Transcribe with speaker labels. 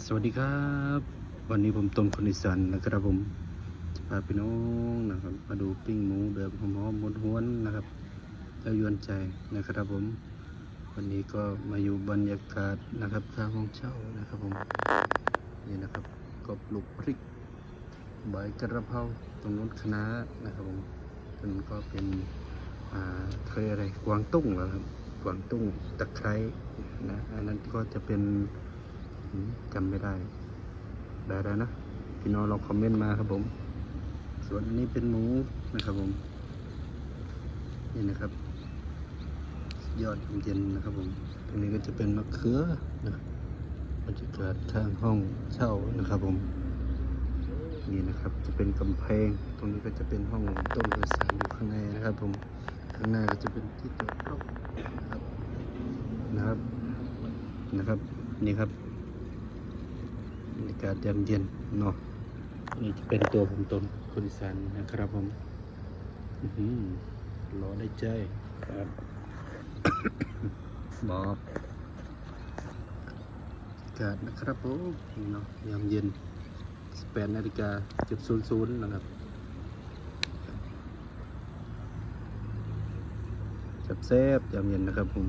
Speaker 1: สวัสดีครับ วันนี้ผมต้นคนอีสานนะครับผมจะพาพี่น้องนะครับ มาดูปิ้งหมูแบบหอมๆม้วนๆนะครับแล้วยวนใจนะครับผม วันนี้ก็มาอยู่บรรยากาศนะครับข้างห้องเช่านะครับผมนี่นะครับก็ปลูกพริกใบกระเพราตรงนู้นคะน้านะครับผมตรงนั้นก็เป็นอ่าเคยอะไรกวางตุ้งเหรอครับกวางตุ้งตะไคร้นะอันนั้นก็จะเป็น จำไม่ได้ ได้แล้วนะพี่น้องลองคอมเมนต์มาครับผม ส่วนอันนี้เป็นหมูนะครับผม นี่นะครับ ยอดเย็นนะครับผมตรงนี้ก็จะเป็นมะเขือนะบรรยากาศข้างห้องเช่านะครับผม นี่นะครับ จะเป็นกำแพง ตรงนี้ก็จะเป็นห้องต้นกระสานอยู่ข้างในนะครับผม ข้างหน้าก็จะเป็นที่จอดรถนะครับ นะครับ นะครับ นี่ครับ รรยากาศยามเย็นเนาะนี่จะเป็นตัวผมตนคนสานนะครับผมอื้อหือรอได้ใจครับบอกอากาศนะครับผมนี่เนาะยามเย็น18นาฬิกาจุดศูนย์ศูนย์นะครับแซ่บๆยามเย็นนะครับผม